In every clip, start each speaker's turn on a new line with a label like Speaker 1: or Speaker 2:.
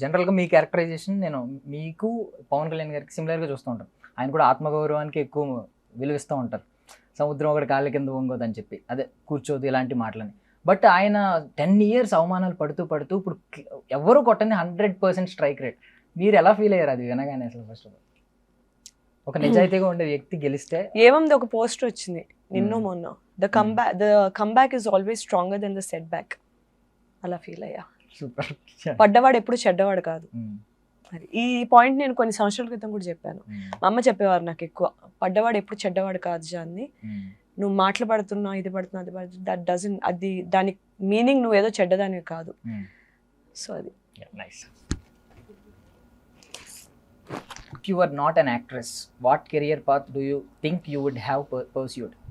Speaker 1: జనరల్గా మీ క్యారెక్టరైజేషన్ నేను మీకు పవన్ కళ్యాణ్ గారికి సిమిలర్గా చూస్తూ ఉంటాను. ఆయన కూడా ఆత్మగౌరవానికి ఎక్కువ విలువిస్తూ ఉంటారు. సముద్రం ఒకటి కాళ్ళ కింద వంగోదు అని చెప్పి. అదే కూర్చోదు ఇలాంటి మాటలని. బట్ ఆయన టెన్ ఇయర్స్ అవమానాలు పడుతూ పడుతూ ఇప్పుడు ఎవరు కొట్టని హండ్రెడ్ పర్సెంట్ స్ట్రైక్ రేట్. మీరు ఎలా ఫీల్ అయ్యారు అది వినగానే అసలు ఫస్ట్ ఆఫ్ ఆల్ ఒక నిజాయితీగా ఉండే వ్యక్తి గెలిస్తే
Speaker 2: ఏమంది ఒక పోస్ట్ వచ్చింది. నిన్నో. మొన్న. The comeback the comeback is always stronger than the setback అలా ఫీల్ అయ్యా.
Speaker 1: సూపర్
Speaker 2: పడ్డవాడు ఎప్పుడు చెడ్డవాడు కాదు. అది ఈ పాయింట్ నేను కొన్ని సంవత్సరాల క్రితం కూడా చెప్పాను. మా అమ్మ చెప్పేవారు నాకు ఎక్కువ పడ్డవాడు ఎప్పుడు చెడ్డవాడు కాదు జాన్ని నువ్వు మాటలు పడుతున్నావు ఇది పడుతున్నావు అది పడుతున్నావు దట్ డజన్ అది దాని మీనింగ్ నువ్వు ఏదో చెడ్డదానివి కాదు. సో అది.
Speaker 1: Nice. Were not an actress, what career path do you think you would have per- pursued?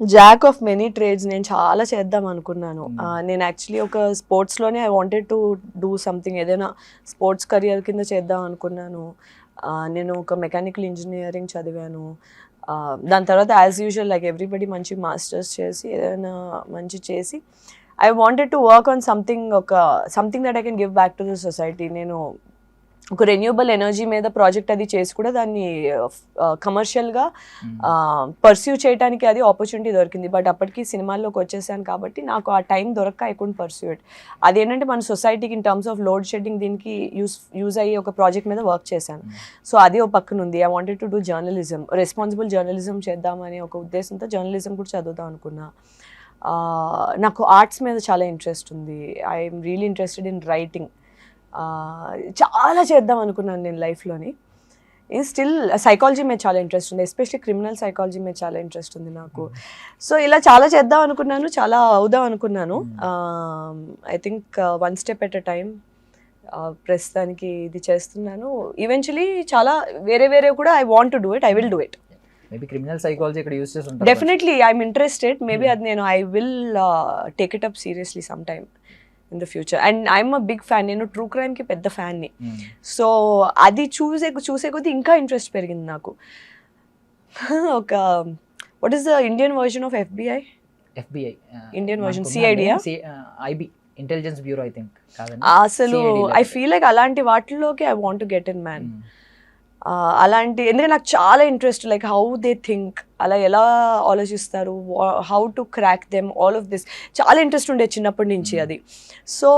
Speaker 2: Jack of many trades నేను చాలా చేద్దాం అనుకున్నాను.
Speaker 1: Hmm.
Speaker 2: నేను యాక్చువల్లీ ఒక స్పోర్ట్స్లోనే I wanted to do something ఏదైనా స్పోర్ట్స్ కెరియర్ కింద చేద్దాం అనుకున్నాను. నేను ఒక మెకానికల్ ఇంజనీరింగ్ చదివాను. దాని తర్వాత యాజ్ యూజువల్ లైక్ ఎవ్రీబడి మంచి మాస్టర్స్ చేసి ఏదైనా మంచి చేసి I wanted to work on something ఒక something that I can give back to the society నేను ఒక రెన్యూబుల్ ఎనర్జీ మీద ప్రాజెక్ట్ అది చేసి కూడా దాన్ని కమర్షియల్గా పర్స్యూ చేయడానికి అది ఆపర్చునిటీ దొరికింది. బట్ అప్పటికి సినిమాల్లోకి వచ్చేసాను కాబట్టి నాకు ఆ టైం దొరక్క ఐ కుంట్ పర్స్యూ ఇట్ అదేంటంటే మన సొసైటీకి in terms of load shedding దీనికి యూస్ యూజ్ అయ్యే ఒక ప్రాజెక్ట్ మీద వర్క్ చేశాను. సో అది ఒక పక్కన ఉంది. I wanted to do journalism responsible journalism చేద్దామని ఒక ఉద్దేశంతో జర్నలిజం కూడా చదువుదాం అనుకున్నా. నాకు ఆర్ట్స్ మీద చాలా ఇంట్రెస్ట్ ఉంది. I'm really interested in writing చాలా చేద్దాం అనుకున్నాను నేను లైఫ్లోని. స్టిల్ సైకాలజీ మీద చాలా ఇంట్రెస్ట్ ఉంది ఎస్పెషల్లీ క్రిమినల్ సైకాలజీ మీద చాలా ఇంట్రెస్ట్ ఉంది నాకు. సో ఇలా చాలా చేద్దాం అనుకున్నాను చాలా అవుదాం అనుకున్నాను. I think one step at a time ప్రస్తుతానికి ఇది చేస్తున్నాను. ఈవెన్చువలీ చాలా వేరే వేరే కూడా I want to do it I will do it
Speaker 1: maybe criminal psychology ఇక్కడ యూస్ చేసి ఉంటారు
Speaker 2: డెఫినెట్లీ ఐఎమ్ ఇంట్రెస్టెడ్ మేబీ అది నేను I will take it up seriously some time in the future and I'm a big fan నేను true క్రైమ్కి పెద్ద ఫ్యాన్ని. So అది చూసే చూసే కొద్దీ ఇంకా ఇంట్రెస్ట్ పెరిగింది నాకు. ఒక what is the Indian version of FBI
Speaker 1: FBI
Speaker 2: Indian version, CID yeah?
Speaker 1: IB intelligence bureau I think
Speaker 2: అసలు ఐ. ఫీల్ లైక్ అలాంటి వాటిలోకి I want get in man. అలాంటి ఎందుకంటే నాకు చాలా interest like how they think అలా ఎలా ఆలోచిస్తారు how to crack them all of this చాలా ఇంట్రెస్ట్ ఉండే చిన్నప్పటి నుంచి
Speaker 1: Hmm.
Speaker 2: అది. So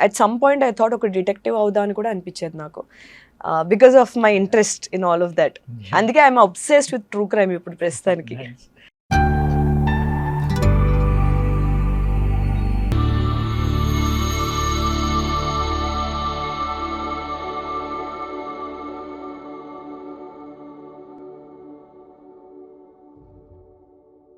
Speaker 2: at some point I thought ఒక డిటెక్టివ్ అవుదా అని కూడా అనిపించేది నాకు. Because of my interest in all of that అందుకే I'm obsessed with true crime ఇప్పుడు ప్రస్తుతానికి.